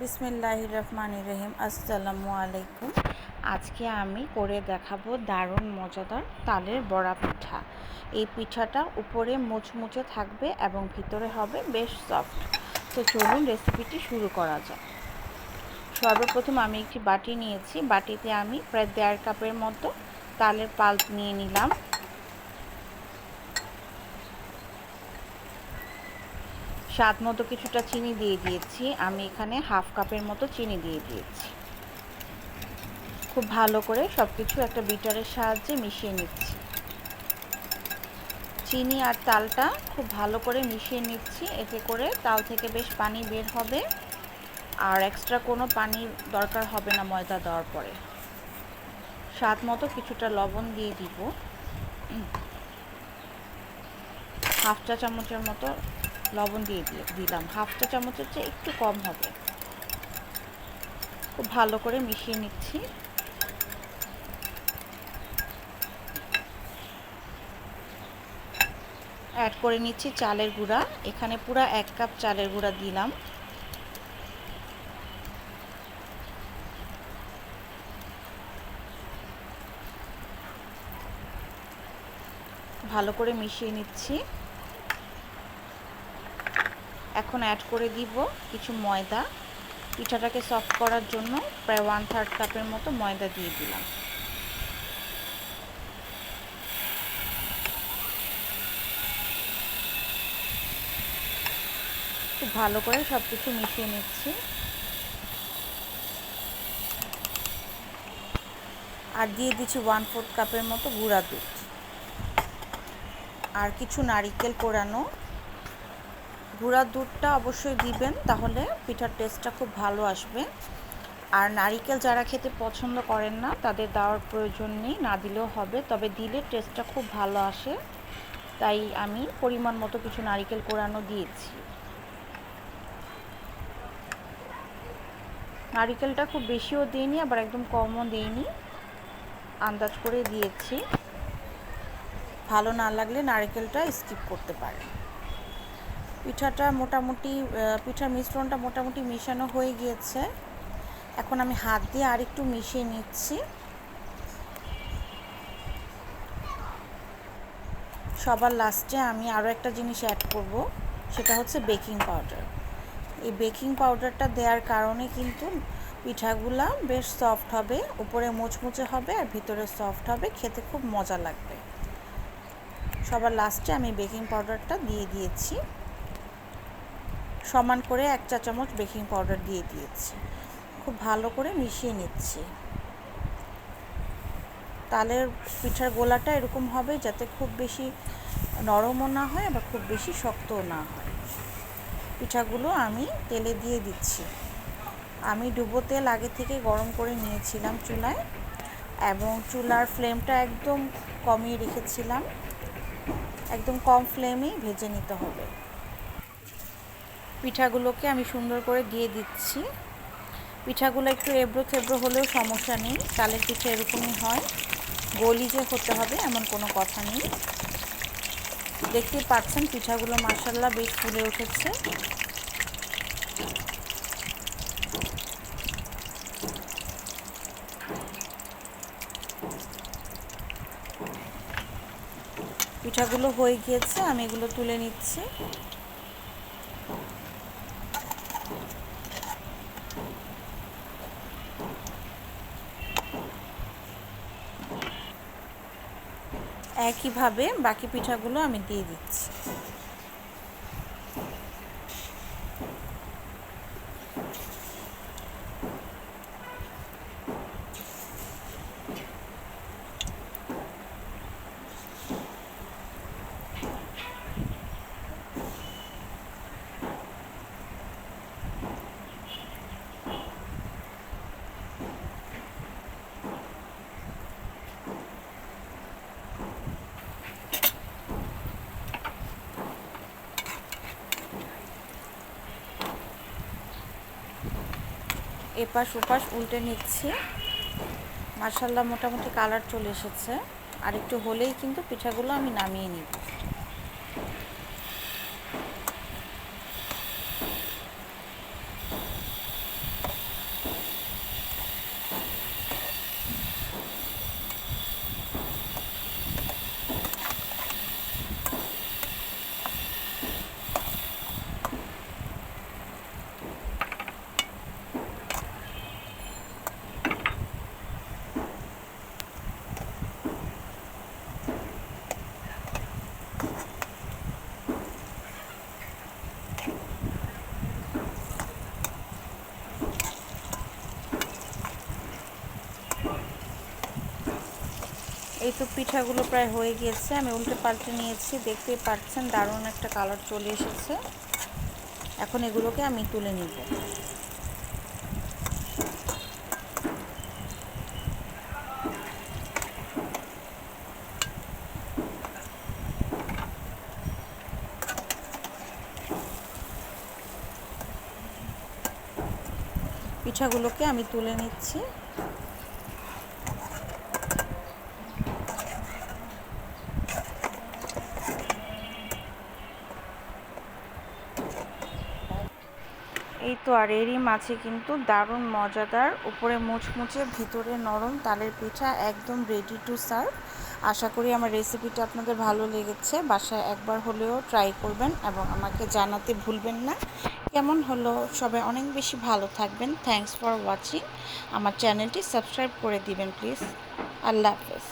বিসমিল্লাহ রহমান রহিম আসসালামু আলাইকুম আজকে আমি করে দেখাবো দারুণ মজাদার তালের বড়া পিঠা। এই পিঠাটা উপরে মুচমুচে থাকবে এবং ভিতরে হবে বেশ সফট তো চলুন রেসিপিটি শুরু করা যাক। সর্বপ্রথম আমি একটি বাটি নিয়েছি। বাটিতে আমি প্রায় দেড় কাপের মতো তালের পাল্প নিয়ে নিলাম। স্বাদ মতো কিছুটা চিনি দিয়ে দিয়েছি। আমি এখানে হাফ কাপের মতো চিনি দিয়ে দিয়েছি। খুব ভালো করে সব কিছু একটা বিটারের সাহায্যে মিশিয়ে নিচ্ছি। চিনি আর তালটা খুব ভালো করে মিশিয়ে নিচ্ছি। এতে করে তাল থেকে বেশ পানি বের হবে। আর এক্সট্রা কোনো পানি দরকার হবে না ময়দা দেওয়ার পরে। স্বাদ মতো কিছুটা লবণ দিয়ে দিব। হাফ চা চামচের মতো লবণ দিয়ে দিয়ে দিলাম। হাফ চা চামচের চেয়ে একটু কম হবে। খুব ভালো করে মিশিয়ে নিচ্ছি। অ্যাড করে নিচ্ছি চালের গুঁড়া। এখানে পুরো এক কাপ চালের গুঁড়া দিলাম। ভালো করে মিশিয়ে নিচ্ছি। এখন অ্যাড করে দিব কিছু ময়দা। পিঠাটাকে সফট করার জন্য প্রায় ওয়ান থার্ড কাপের মতো ময়দা দিয়ে দিলাম। খুব ভালো করে সব কিছু মিশিয়ে নিচ্ছি। আর দিয়ে দিচ্ছি ওয়ান ফোর্থ কাপের মতো গুঁড়া দুধ। আর কিছু নারিকেল কোরানো গুঁড়ার দুধটা অবশ্যই দিবেন, তাহলে পিঠার টেস্টটা খুব ভালো আসবে। আর নারিকেল যারা খেতে পছন্দ করেন না, তাদের দেওয়ার প্রয়োজন নেই, না দিলেও হবে, তবে দিলে টেস্টটা খুব ভালো আসে। তাই আমি পরিমাণ মতো কিছু নারিকেল কোরানো দিয়েছি। নারিকেলটা খুব বেশিও দিইনি, আবার একদম কমও দিইনি। আন্দাজ করে দিয়েছি। ভালো না লাগলে নারিকেলটা স্কিপ করতে পারেন। পিঠাটা মোটামুটি পিঠার মিশ্রণটা মোটামুটি মিশানো হয়ে গিয়েছে। এখন আমি হাত দিয়ে আরেকটু মিশিয়ে নিচ্ছি। সবার লাস্টে আমি আরও একটা জিনিস অ্যাড করব, সেটা হচ্ছে বেকিং পাউডার এই বেকিং পাউডারটা দেওয়ার কারণে কিন্তু পিঠাগুলা বেশ সফট হবে, উপরে মুচমুচে হবে আর ভিতরে সফট হবে, খেতে খুব মজা লাগবে। সবার লাস্টে আমি বেকিং পাউডারটা দিয়ে দিয়েছি। সমান করে এক চা চামচ বেকিং পাউডার দিয়ে দিয়েছি। খুব ভালো করে মিশিয়ে নিচ্ছি। তালের পিঠার গোলাটা এরকম হবে যাতে খুব বেশি নরমও না হয় আবার খুব বেশি শক্তও না হয়। পিঠাগুলো আমি তেলে দিয়ে দিচ্ছি। আমি ডুবো তেল আগে থেকে গরম করে নিয়েছিলাম চুলায় এবং চুলার ফ্লেমটা একদম কমিয়ে রেখেছিলাম। একদম কম ফ্লেমেই ভেজে নিতে হবে। পিঠাগুলোকে আমি সুন্দর করে দিয়ে দিচ্ছি। পিঠাগুলো একটু এবড়ো থেবড়ো হলেও সমস্যা নেই তালের পিঠা এরকমই হয়। গলি যে হতে হবে এমন কোনো কথা নেই। দেখতেই পাচ্ছেন পিঠাগুলো মার্শাল্লাহ বেশ ফুলে উঠেছে। পিঠাগুলো হয়ে গিয়েছে, আমি এগুলো তুলে নিচ্ছি। একইভাবে বাকি পিঠাগুলো আমি দিয়ে দিচ্ছি। এপাশ ওপাশ উল্টে নিচ্ছি। মাসাল্লাহ মোটামুটি কালার চলে এসেছে। আর একটু হলেই কিন্তু পিঠাগুলো আমি নামিয়ে নিব। এই তো পিঠাগুলো প্রায় হয়ে গিয়েছে, আমি উল্টে পাল্টে নিয়েছি, দেখতেই পাচ্ছেন দারুণ একটা কালার চলে এসেছে। এখন এগুলোকে আমি তুলে নিব। পিঠাগুলোকে আমি তুলে নিচ্ছি। এই তো আর এরই মাঝে কিন্তু দারুণ মজাদার উপরে মুচমুচে, ভিতরে নরম তালের পিঠা একদম রেডি টু সার্ভ আশা করি আমার রেসিপিটা আপনাদের ভালো লেগেছে। বাসায় একবার হলেও ট্রাই করবেন এবং আমাকে জানাতে ভুলবেন না। কেমন হলো? সবাই অনেক বেশি ভালো থাকবেন। থ্যাংকস ফর ওয়াচিং আমার চ্যানেলটি সাবস্ক্রাইব করে দিবেন প্লিজ আল্লাহ হাফেজ।